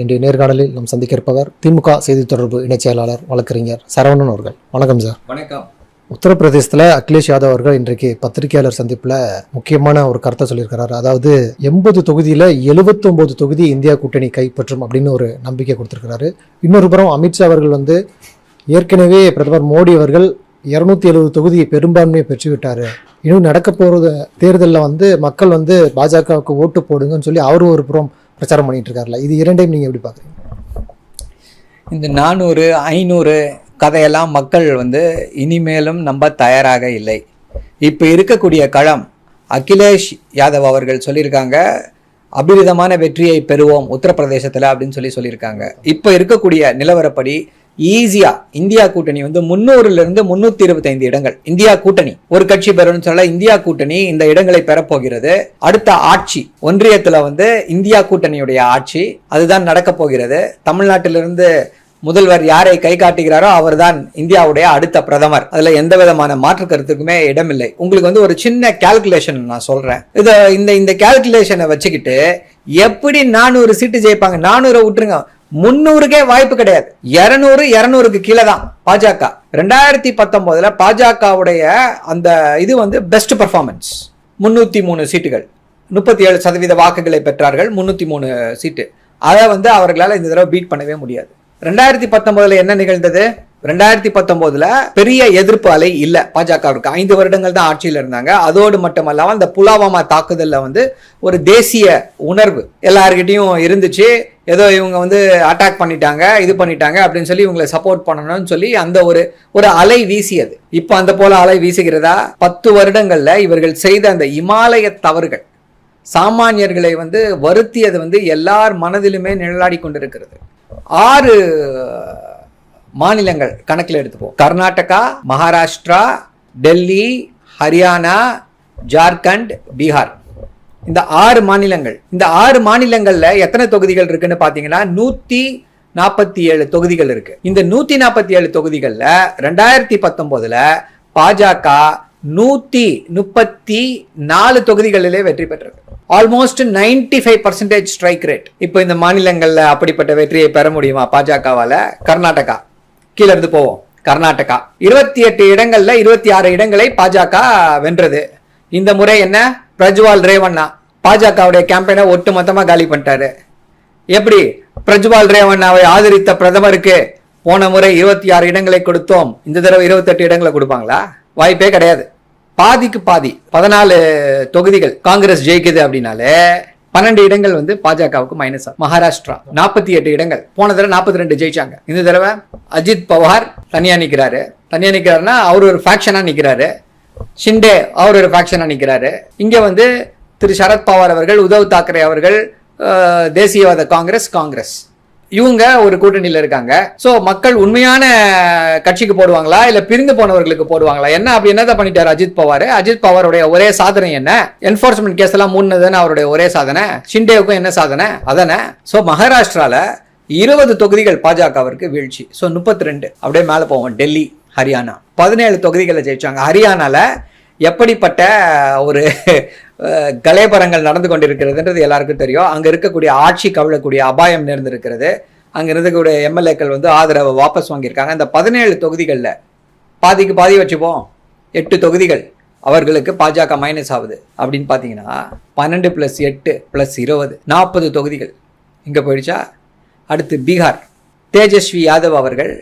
இன்றைய நேர்காணலில் நாம் சந்திக்க இருப்பவர் திமுக செய்தி தொடர்பு இணைச் செயலாளர் வழக்கறிஞர் சரவணன் அவர்கள். வணக்கம் சார். வணக்கம். உத்தரப்பிரதேசத்தில் அகிலேஷ் யாதவ் அவர்கள் இன்றைக்கு பத்திரிகையாளர் சந்திப்பில் முக்கியமான ஒரு கருத்தை சொல்லியிருக்கிறார். அதாவது எண்பது தொகுதியில் 79 தொகுதி இந்தியா கூட்டணி கைப்பற்றும் அப்படின்னு ஒரு நம்பிக்கை கொடுத்திருக்கிறாரு. இன்னொரு புறம் அமித்ஷா அவர்கள் வந்து ஏற்கனவே பிரதமர் மோடி அவர்கள் இரநூத்தி எழுபது தொகுதியை பெரும்பான்மையை பெற்றுவிட்டாரு. இன்னும் நடக்க போகிற தேர்தலில் வந்து மக்கள் வந்து பாஜகவுக்கு ஓட்டு போடுங்கன்னு சொல்லி அவரும் ஒரு புறம் பிரச்சாரம் பண்ணிட்டு இருக்காருல இது இரண்டையும் நீங்கள் எப்படி பார்க்குறீங்க இந்த நானூறு ஐநூறு கதையெல்லாம் மக்கள் வந்து இனிமேலும் நம்ப தயாராக இல்லை. இப்போ இருக்கக்கூடிய களம் அகிலேஷ் யாதவ் அவர்கள் சொல்லியிருக்காங்க அபிரிதமான வெற்றியை பெறுவோம் உத்தரப்பிரதேசத்தில் அப்படின்னு சொல்லி சொல்லியிருக்காங்க. இப்போ இருக்கக்கூடிய நிலவரப்படி ஈஸியா இந்தியா கூட்டணி வந்து முன்னூறுல இருந்து முன்னூத்தி இருபத்தைந்து இடங்கள். இந்தியா கூட்டணி. ஒரு கட்சி பெறும்னு சொல்ல இந்தியா கூட்டணி இந்த இடங்களை பெறப்போகிறது அடுத்த ஆட்சி ஒன்றியத்துல வந்து இந்தியா கூட்டணியுடைய ஆட்சி அதுதான் நடக்க போகிறது. தமிழ்நாட்டிலிருந்து முதல்வர் யாரை கை காட்டுகிறாரோ அவர்தான் இந்தியாவுடைய அடுத்த பிரதமர். அதுல எந்த விதமான மாற்று கருத்துக்குமே இடமில்லை. உங்களுக்கு வந்து ஒரு சின்ன கால்குலேஷன் நான் சொல்றேன். இதை இந்த இந்த கால்குலேஷனை வச்சுக்கிட்டு எப்படி நானூறு சீட்டு ஜெயிப்பாங்க? நானூறை விட்டுருங்க. முன்னூறுக்கே வாய்ப்பு கிடையாது. இருநூறு இருநூறுக்கு கீழே தான் பாஜக. ரெண்டாயிரத்தி பத்தொன்பதுல பாஜகவுடைய அந்த இது வந்து பெஸ்ட் பர்ஃபார்மன்ஸ் முன்னூத்தி மூணு சீட்டுகள். முப்பத்தி ஏழு சதவீத வாக்குகளை பெற்றார்கள் முன்னூத்தி மூணு சீட்டு. அதை வந்து அவர்களால் இந்த தடவை பீட் பண்ணவே முடியாது. ரெண்டாயிரத்தி பத்தொன்பதுல என்ன நிகழ்ந்தது? ரெண்டாயிரத்தி பத்தொன்பதுல பெரிய எதிர்ப்பு அலை இல்ல. பாஜகவிற்கு ஐந்து வருடங்கள் தான் ஆட்சியில் இருந்தாங்க. அதோடு மட்டுமல்லாமல் அந்த புலாவாமா தாக்குதல்ல வந்து ஒரு தேசிய உணர்வு எல்லார்கிட்டையும் இருந்துச்சு. ஏதோ இவங்க வந்து அட்டாக் பண்ணிட்டாங்க இது பண்ணிட்டாங்க அப்படின்னு சொல்லி இவங்களை சப்போர்ட் பண்ணணும்னு சொல்லி அந்த ஒரு ஒரு அலை வீசியது. இப்போ அந்த போல அலை வீசுகிறதா? பத்து வருடங்கள்ல இவர்கள் செய்த அந்த இமாலய தவறுகள் சாமானியர்களை வந்து வருத்தியது வந்து எல்லார் மனதிலுமே நிழலாடி கொண்டிருக்கிறது. ஆறு மாநிலங்கள் கணக்கில் எடுத்துப்போம். கர்நாடகா மகாராஷ்டிரா டெல்லி ஹரியானா ஜார்க்கண்ட் பீகார். இந்த ஆறு மாநிலங்கள். இந்த ஆறு மாநிலங்களில் எத்தனை தொகுதிகள் இருக்குன்னு பார்த்தீங்கன்னா நூற்றி நாற்பத்தி ஏழு தொகுதிகள் இருக்கு. இந்த நூத்தி நாற்பத்தி ஏழு தொகுதிகளில் ரெண்டாயிரத்தி பத்தொன்பதுல பாஜக நூத்தி முப்பத்தி நாலு தொகுதிகளிலே வெற்றி பெற்றது. Almost 95% five percentage strike rate இப்போ இந்த மாநிலங்களில் அப்படிப்பட்ட வெற்றியை பெற முடியுமா? பாஜகவால் கர்நாடகா. கீழே இருந்து போவோம். கர்நாடகா. இருபத்தி எட்டு இடங்கள்ல இருபத்தி ஆறு இடங்களை பாஜக வென்றது. இந்த முறை என்ன? பிரஜ்வால் ரேவண்ணா பாஜகவுடைய கேம்பெயினை ஒட்டுமொத்தமா காலி பண்ணிட்டாரு. எப்படி? பிரஜ்வால் ரேவண்ணாவை ஆதரித்த பிரதமருக்கு போன முறை இருபத்தி ஆறு இடங்களை கொடுத்தோம். இந்த தடவை இருபத்தெட்டு இடங்களை கொடுப்பாங்களா? வாய்ப்பே கிடையாது. பாதிக்கு பாதி. பதினாலு தொகுதிகள் காங்கிரஸ் ஜெயிக்குது அப்படின்னாலே பன்னெண்டு இடங்கள் வந்து பாஜகவுக்கு மைனஸ் மகாராஷ்டிரா நாற்பத்தி எட்டு இடங்கள். போன தடவை நாற்பத்தி ரெண்டு ஜெயிச்சாங்க. இந்த தடவை அஜித் பவார் தனியா நிற்கிறாரு தனியா நிற்கிறாருன்னா அவர் ஒரு ஃபேக்ஷனா நிற்கிறாரு ஷிண்டே அவர் ஒரு ஃபேக்ஷனா நிற்கிறாரு இங்க வந்து திரு சரத் பவார் அவர்கள் உத்தவ் தாக்கரே அவர்கள் தேசியவாத காங்கிரஸ் காங்கிரஸ். இவங்க ஒரு கூட்டணியில இருக்காங்க. சோ மக்கள் உண்மையான கட்சிக்கு போடுவாங்களா? இல்ல பிரிந்து போனவர்களுக்கு போடுவாங்களா? என்ன அப்படி என்னதான் பண்ணிட்டாரு அஜித் பவார்? அஜித் பவாருடைய ஒரே சாதனை என்ன? என்போர்ஸ்மெண்ட் கேஸ் எல்லாம் முன்னதுன்னு அவருடைய ஒரே சாதனை? ஷிண்டேவுக்கும் என்ன சாதனை? அதானே. சோ மகாராஷ்டிரால இருபது தொகுதிகள் பாஜகவிற்கு வீழ்ச்சி. ஸோ முப்பத்தி ரெண்டு அப்படியே மேலே போவோம். டெல்லி ஹரியானா. பதினேழு தொகுதிகளை ஜெயிச்சாங்க. ஹரியானால எப்படிப்பட்ட ஒரு கலேபரங்கள் நடந்து கொண்டிருக்கிறதுன்றது எல்லாருக்கும் தெரியும். அங்கே இருக்கக்கூடிய ஆட்சி கவிழக்கூடிய அபாயம் நேர்ந்திருக்கிறது. அங்கே இருக்கக்கூடிய எம்எல்ஏக்கள் வந்து ஆதரவை வாபஸ் வாங்கியிருக்காங்க. இந்த பதினேழு தொகுதிகளில் பாதிக்கு பாதி வச்சுப்போம். எட்டு தொகுதிகள் அவர்களுக்கு பாஜக மைனஸ் ஆகுது. அப்படின்னு பார்த்தீங்கன்னா பன்னெண்டு ப்ளஸ் எட்டு ப்ளஸ் இருபது நாற்பது தொகுதிகள் இங்கே போயிடுச்சா? அடுத்து பீகார். தேஜஸ்வி யாதவ் அவர்கள்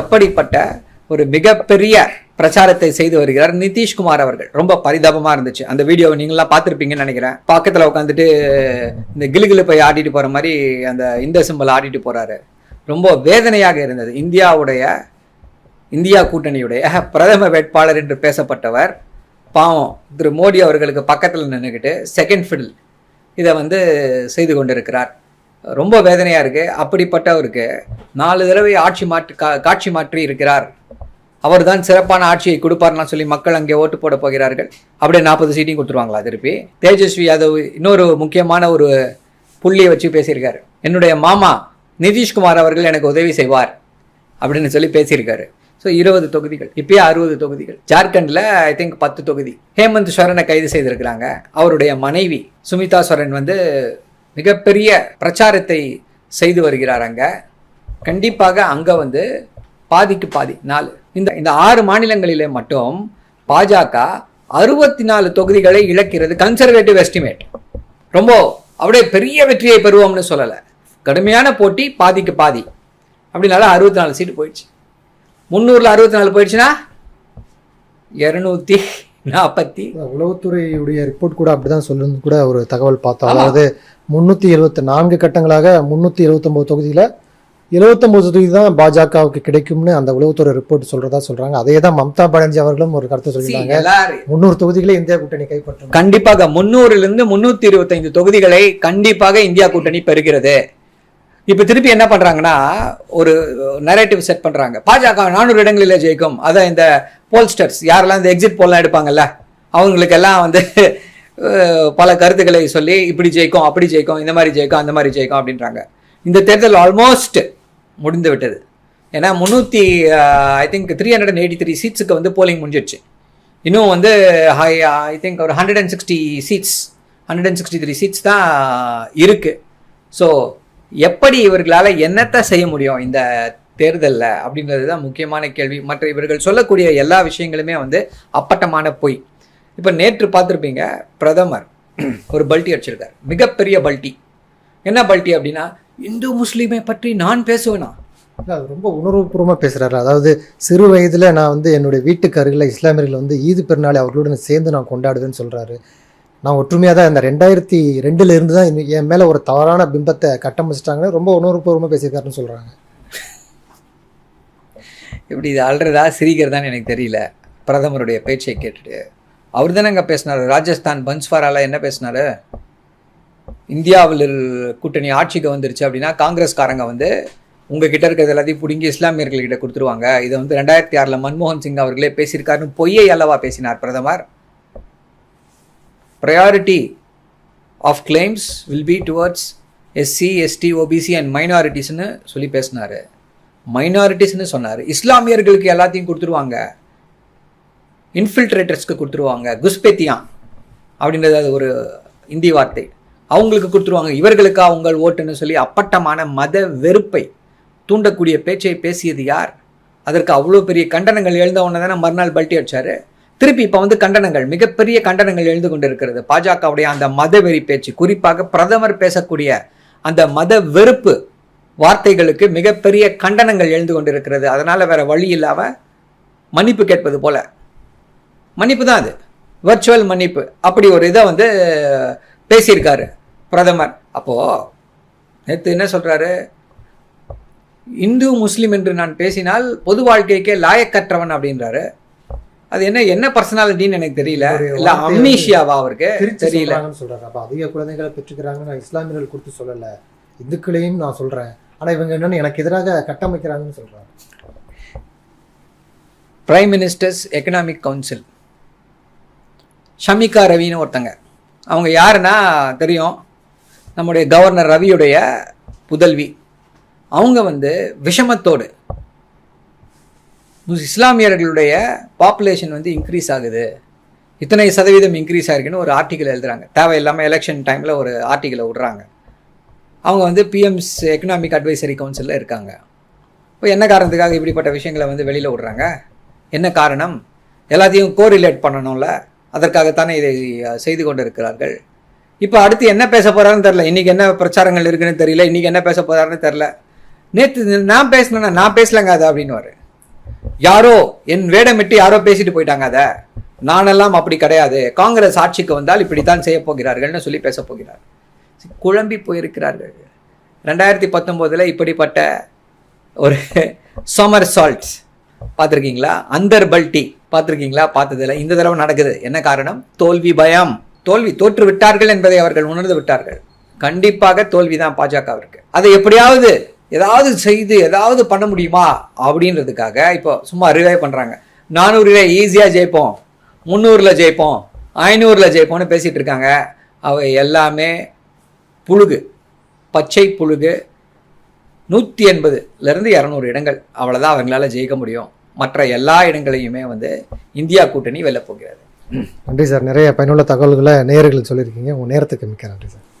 எப்படிப்பட்ட ஒரு மிகப்பெரிய பிரச்சாரத்தை செய்து வருகிறார் நிதிஷ்குமார் அவர்கள். ரொம்ப பரிதாபமா இருந்துச்சு. அந்த வீடியோவை நீங்களாம் பார்த்துருப்பீங்கன்னு நினைக்கிறேன். பக்கத்தில் உட்காந்துட்டு இந்த கிலுகிலுப்பை ஆடிட்டு போற மாதிரி அந்த இந்த சிம்பிள் ஆடிட்டு போறாரு. ரொம்ப வேதனையாக இருந்தது. இந்தியாவுடைய இந்தியா கூட்டணியுடைய பிரதம வேட்பாளர் என்று பேசப்பட்டவர் பாவம் திரு மோடி அவர்களுக்கு பக்கத்தில் நின்றுக்கிட்டு செகண்ட் ஃபிடில் இதை வந்து செய்து கொண்டிருக்கிறார். ரொம்ப வேதனையாக இருக்குது அப்படிப்பட்டவருக்கு நாலு தடவை ஆட்சி மாற்றி கா- காட்சி மாற்றி இருக்கிறார். அவர்தான் சிறப்பான ஆட்சியை கொடுப்பார்னா சொல்லி மக்கள் அங்கே ஓட்டு போட போகிறார்கள். அப்படியே நாற்பது சீட்டையும் கொடுத்துருவாங்களா திருப்பி? தேஜஸ்வி யாதவ் இன்னொரு முக்கியமான ஒரு புள்ளியை வச்சு பேசியிருக்காரு. என்னுடைய மாமா நிதிஷ்குமார் அவர்கள் எனக்கு உதவி செய்வார் அப்படின்னு சொல்லி பேசியிருக்காரு. ஸோ இருபது தொகுதிகள். இப்பயே அறுபது தொகுதிகள். ஜார்க்கண்டில் ஐ திங்க் பத்து தொகுதி. ஹேமந்த் சோரனை கைது செய்திருக்கிறாங்க. அவருடைய மனைவி சுமிதா சோரன் வந்து மிகப்பெரிய பிரச்சாரத்தை செய்து வருகிறார் அங்கே. கண்டிப்பாக அங்கே வந்து பாதிக்கு பாதி நாலு. இந்த இந்த ஆறு மாநிலங்களிலே மட்டும் பாஜக அறுபத்தி நாலு தொகுதிகளை இழக்கிறது கன்சர்வேட்டிவ் எஸ்டிமேட் ரொம்ப அப்படியே பெரிய வெற்றியை பெறுவோம்னு சொல்லலை. கடுமையான போட்டி பாதிக்கு பாதி. அப்படினால அறுபத்தி நாலு சீட்டு போயிடுச்சு. முந்நூறில் அறுபத்தி நாலு போயிடுச்சுன்னா இரநூத்தி நாற்பத்தி உளவுத்துறையுடைய ரிப்போர்ட் கூட அப்படிதான் சொல்லுன்னு கூட ஒரு தகவல் பார்த்தோம். அதாவது முன்னூத்தி எழுபத்தி நான்கு கட்டங்களாக முன்னூத்தி எழுபத்தொன்பது தொகுதியில எழுபத்தொன்பது தொகுதி தான் பாஜகவுக்கு கிடைக்கும்னு அந்த உளவுத்துறை ரிப்போர்ட் சொல்றதா சொல்றாங்க. அதே தான் மம்தா பானர்ஜி அவர்களும் ஒரு கருத்தை சொல்லியிருந்தாங்க எல்லாரும் முன்னூறு தொகுதிகளே இந்தியா கூட்டணி கைப்பற்றும். கண்டிப்பாக முன்னூறிலிருந்து முன்னூத்தி இருபத்தைந்து தொகுதிகளை கண்டிப்பாக இந்தியா கூட்டணி பெறுகிறது. இப்ப திருப்பி என்ன பண்றாங்கன்னா ஒரு நரேட்டிவ் செட் பண்றாங்க. பாஜக நானூறு இடங்களில் ஜெயிக்கும். அதான் இந்த போல்ஸ்டர்ஸ் யாரெல்லாம் இந்த எக்ஸிட் போல்லாம் எடுப்பாங்கல்ல அவங்களுக்கெல்லாம் வந்து பல கருத்துக்களை சொல்லி இப்படி ஜெயிக்கும் அப்படி ஜெயிக்கும் இந்த மாதிரி ஜெயிக்கும் அந்த மாதிரி ஜெயிக்கும் அப்படின்றாங்க. இந்த தேர்தல் ஆல்மோஸ்ட் முடிந்து விட்டது ஏன்னா முந்நூற்றி I think three hundred and eighty three சீட்ஸுக்கு வந்து போலிங் முடிஞ்சிடுச்சு. இன்னும் வந்து ஹை ஐ திங்க் ஒரு hundred and sixty seats hundred and sixty three seats தான் இருக்குது ஸோ எப்படி இவர்களால் என்னத்தை செய்ய முடியும் இந்த தேர்தலில் அப்படின்றது தான் முக்கியமான கேள்வி. மற்ற இவர்கள் சொல்லக்கூடிய எல்லா விஷயங்களுமே வந்து அப்பட்டமான பொய். இப்போ நேற்று பார்த்துருப்பீங்க பிரதமர் ஒரு பல்ட்டி அடிச்சிருக்கார். மிகப்பெரிய பல்ட்டி. என்ன பல்ட்டி அப்படின்னா இந்து முஸ்லீமை பற்றி நான் பேசுவேனா? இல்ல, அது ரொம்ப உணர்வுபூர்வமாக பேசுறாரு. அதாவது சிறு வயதுல நான் வந்து என்னுடைய வீட்டுக்கு அருகில் இஸ்லாமியர்கள் வந்து ஈது பெருநாளை அவர்களுடன் சேர்ந்து நான் கொண்டாடுவேன்னு சொல்றாரு. நான் ஒற்றுமையாக தான் இந்த ரெண்டாயிரத்தி ரெண்டுல இருந்து தான் என் மேல ஒரு தவறான பிம்பத்தை கட்டமைச்சிட்டாங்கன்னு ரொம்ப உணர்வுபூர்வமாக பேசியிருக்காருன்னு சொல்றாங்க. இப்படி இது அல்றதா சிரிக்கிறதான்னு எனக்கு தெரியல. பிரதமருடைய பேச்சை கேட்டுட்டு. அவர் தானே அங்கே பேசினார்? ராஜஸ்தான் பன்ஸ்வாரால என்ன பேசினாரு? இந்தியாவில் கூட்டணி ஆட்சிக்கு வந்துருச்சு அப்படின்னா காங்கிரஸ்காரங்க வந்து உங்ககிட்ட இருக்கிறது எல்லாத்தையும் பிடுங்கி இஸ்லாமியர்கள்கிட்ட கொடுத்துருவாங்க. இதை வந்து ரெண்டாயிரத்தி ஆறில் மன்மோகன் சிங் அவர்களே பேசியிருக்காருன்னு பொய்யை அல்லவா பேசினார் பிரதமர்? Priority of claims will be towards SC ST OBC and மைனாரிட்டிஸ்னு சொல்லி பேசினார். மைனாரிட்டிஸ்னு சொன்னார். இஸ்லாமியர்களுக்கு எல்லாத்தையும் கொடுத்துருவாங்க. இன்ஃபில்ட்ரேட்டர்ஸ்க்கு கொடுத்துருவாங்க. குஸ்பெத்தியான் அப்படின்றது அது ஒரு இந்தி வார்த்தை. அவங்களுக்கு கொடுத்துருவாங்க. இவர்களுக்கா உங்கள் ஓட்டுன்னு சொல்லி அப்பட்டமான மத வெறுப்பை தூண்டக்கூடிய பேச்சை பேசியது யார்? அதற்கு அவ்வளோ பெரிய கண்டனங்கள் எழுந்த உடனே தானே மறுநாள் பல்ட்டி அடிச்சாரு. திருப்பி இப்போ வந்து கண்டனங்கள் மிகப்பெரிய கண்டனங்கள் எழுந்து கொண்டிருக்கிறது. பாஜகவுடைய அந்த மதவெறி பேச்சு குறிப்பாக பிரதமர் பேசக்கூடிய அந்த மத வெறுப்பு வார்த்தைகளுக்கு மிகப்பெரிய கண்டனங்கள் எழுந்து கொண்டிருக்கிறது. அதனால் வேற வழி இல்லாமல் மன்னிப்பு கேட்பது போல. மன்னிப்பு தான் அது. வர்ச்சுவல் மன்னிப்பு. அப்படி ஒரு இதை வந்து பேசியிருக்காரு பிரதமர். அப்போ நேற்று என்ன சொல்றாரு? இந்து முஸ்லீம் என்று நான் பேசினால் பொது வாழ்க்கைக்கே லாயக்கற்றவன் அப்படின்றாரு. அது என்ன என்ன பர்சனாலிட்டின்னு எனக்கு தெரியல. இல்ல அம்னீஷியாவா அவருக்கு தெரியல. சொல்றாரு. அப்ப அதிக குழந்தைகளை பெற்றுக்கிறாங்கன்னு நான் இஸ்லாமியர்கள் கொடுத்து சொல்லல. இந்துக்களையும் நான் சொல்றேன். ஆனா இவங்க என்னன்னு எனக்கு எதிராக கட்டமைக்கிறாங்கன்னு சொல்றாங்க prime ministers economic council Shamika ரவின்னு ஒருத்தங்க. அவங்க யாருன்னா தெரியும்? நம்முடைய கவர்னர் ரவியுடைய புதல்வி. அவங்க வந்து விஷமத்தோடு இஸ்லாமியர்களுடைய பாப்புலேஷன் வந்து இன்க்ரீஸ் ஆகுது. இத்தனை சதவீதம் இன்க்ரீஸ் ஆகிருக்குன்னு ஒரு ஆர்டிக்கல் எழுதுறாங்க. தேவையில்லாமல் எலெக்ஷன் டைமில் ஒரு ஆர்டிக்கலை விடுறாங்க. அவங்க வந்து பிஎம்ஸ் எக்கனாமிக் அட்வைசரி கவுன்சிலில் இருக்காங்க. இப்போ என்ன காரணத்துக்காக இப்படிப்பட்ட விஷயங்களை வந்து வெளியில் விடுறாங்க? என்ன காரணம்? எல்லாத்தையும் கோரிலேட் பண்ணணும்ல. அதற்காகத்தானே இதை செய்து கொண்டு இருக்கிறார்கள் இப்போ அடுத்து என்ன பேச போகிறாருன்னு தெரில இன்றைக்கி என்ன பிரச்சாரங்கள் இருக்குன்னு தெரியல. இன்றைக்கி என்ன பேச போகிறாருன்னு தெரில நேற்று நான் பேசினேன்னா நான் பேசலங்க அதை அப்படின்னு யாரோ என் வேடமிட்டு யாரோ பேசிட்டு போயிட்டாங்க அதை. நானெல்லாம் அப்படி கிடையாது. காங்கிரஸ் ஆட்சிக்கு வந்தால் இப்படித்தான் செய்ய போகிறார்கள்னு சொல்லி பேச போகிறார். குழம்பி போயிருக்கிறார்கள். ரெண்டாயிரத்தி பத்தொம்போதில் இப்படிப்பட்ட ஒரு சமர் சால்ட்ஸ் பார்த்துருக்கீங்களா? அந்தர் பல்டி பார்த்துருக்கீங்களா? பார்த்ததில்ல. இந்த தடவை நடக்குது. என்ன காரணம்? தோல்வி பயம். தோல்வி தோற்று விட்டார்கள் என்பதை அவர்கள் உணர்ந்து விட்டார்கள். கண்டிப்பாக தோல்வி தான் பாஜகவிற்கு. அதை எப்படியாவது ஏதாவது செய்து ஏதாவது பண்ண முடியுமா? அப்படின்றதுக்காக இப்போ சும்மா ரிவைவ் பண்ணுறாங்க நானூறுல ஈஸியாக ஜெயிப்போம். முந்நூறில் ஜெயிப்போம். ஐநூறில் ஜெயிப்போம்னு பேசிகிட்டு இருக்காங்க. அவை எல்லாமே புழுகு. பச்சை புழுகு. நூற்றி எண்பதுலேருந்து இரநூறு இடங்கள். அவ்வளோதான் அவங்களால ஜெயிக்க முடியும். மற்ற எல்லா இடங்களையுமே வந்து இந்தியா கூட்டணி வெல்ல போகிறது. நன்றி சார். நிறைய பயனுள்ள தகவல்களை நேயர்கள் சொல்லியிருக்கீங்க. உங்கள் நேரத்துக்கு மிக்க நன்றி சார்.